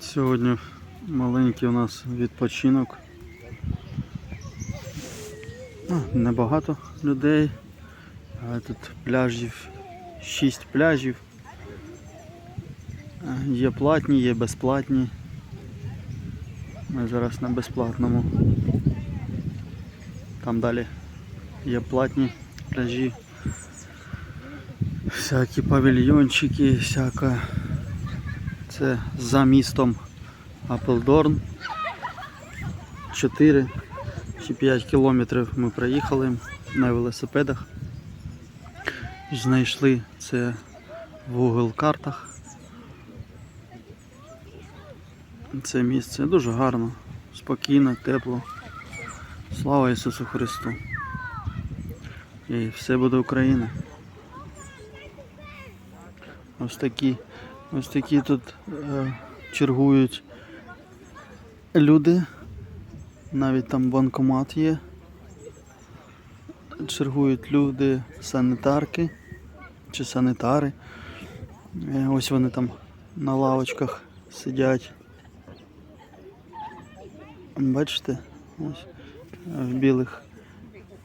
Сьогодні маленький у нас відпочинок. Ну, Небагато людей. Тут пляжів, 6 пляжів. Є платні, є безплатні. Ми зараз на безплатному. Там далі є платні пляжі. Всякі павільйончики, всяка. Це за містом Апелдорн. 4 чи 5 кілометрів ми проїхали на велосипедах. Знайшли це в Google картах. Це місце дуже гарно, спокійно, тепло. Слава Ісусу Христу. І все буде Україна. Ось такі, ось такі тут е, чергують люди. Навіть там банкомат є. Чергують люди, санітарки чи санітари. Е, Ось вони там на лавочках сидять. Бачите? Ось е, в білих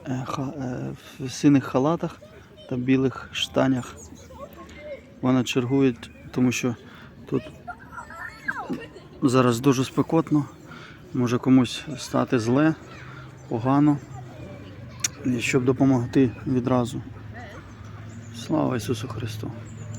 е, ха- е, в синих халатах та білих штанях. Вони чергують, тому що тут зараз дуже спекотно. Може комусь стати зле, погано. Щоб допомогти відразу. Слава Ісусу Христу!